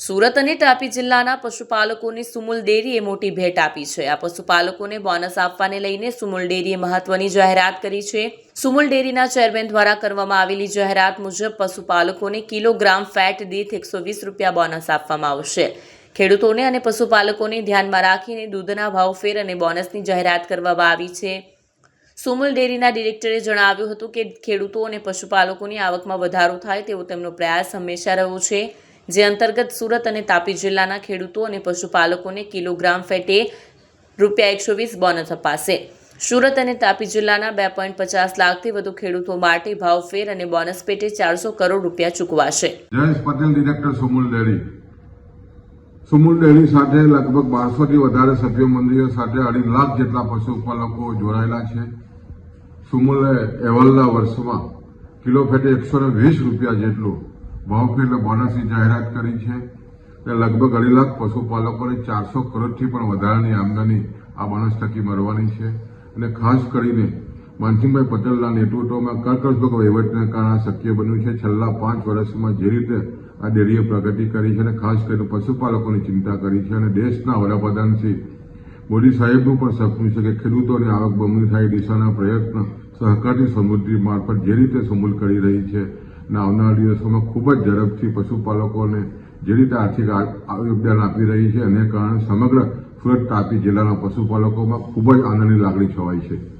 સુરત અને તાપી જિલ્લાના પશુપાલકોને સુમુલ ડેરીએ મોટી ભેટ આપી છે. આ પશુપાલકોને બોનસ આપવાને લઈને સુમુલ ડેરીએ મહત્વની જાહેરાત કરી છે. સુમુલ ડેરીના ચેરમેન દ્વારા કરવામાં આવેલી જાહેરાત મુજબ પશુપાલકોને કિલોગ્રામ ફેટ દીઠ એકસો વીસ રૂપિયા બોનસ આપવામાં આવશે. ખેડૂતોને અને પશુપાલકોને ધ્યાનમાં રાખીને દૂધના ભાવફેર અને બોનસની જાહેરાત કરવામાં આવી છે. સુમુલ ડેરીના ડિરેક્ટરે જણાવ્યું હતું કે ખેડૂતો અને પશુપાલકોની આવકમાં વધારો થાય તેવો તેમનો પ્રયાસ હંમેશા રહ્યો છે. જે અંતર્ગત સુરત અને તાપી જિલ્લાના ખેડૂતો અને પશુપાલકોને કિલોગ્રામ ફેટે રૂપિયા એકસો વીસ બોનસ અપાશે. સુરત અને તાપી જિલ્લાના બે પોઈન્ટ પચાસ લાખથી વધુ ખેડૂતો માટે ભાવફેર અને બોનસ પેટે ચારસો કરોડ રૂપિયા ચૂકવાશે. Jayesh Patel director Sumul dairy. Sumul dairy સાથે લગભગ બારસોથી વધારે સભ્ય મંદિરો સાથે અઢી લાખ જેટલા પશુપાલકો જોડાયેલા છે. સુમુલે અહેવાલના વર્ષમાં કિલો ફેટે એકસો વીસ રૂપિયા જેટલું ભાવફેર એટલે બોનસની જાહેરાત કરી છે એટલે લગભગ અઢી લાખ પશુપાલકોને ચારસો કરોડથી પણ વધારાની આમદની આ બોનસ થકી મળવાની છે. અને ખાસ કરીને માનસિંહભાઈ પટેલના નેતૃત્વમાં કર્કશભગ વહીવટને કારણે શક્ય બન્યું છે. છેલ્લા પાંચ વર્ષમાં જે રીતે આ ડેરીએ પ્રગતિ કરી છે અને ખાસ કરીને પશુપાલકોની ચિંતા કરી છે અને દેશના વડાપ્રધાન શ્રી મોદી સાહેબનું પણ સપનું છે કે ખેડૂતોની આવક બમણી થાય દિશાના પ્રયત્ન સહકારની સમૃદ્ધિ મારફત જે રીતે સમૂલ કરી રહી છે અને આવનારા દિવસોમાં ખૂબ જ ઝડપથી પશુપાલકોને જે રીતે આર્થિક યોગદાન આપી રહી છે, એને કારણે સમગ્ર સુરત તાપી જિલ્લાના પશુપાલકોમાં ખૂબ જ આનંદની લાગણી છવાઈ છે.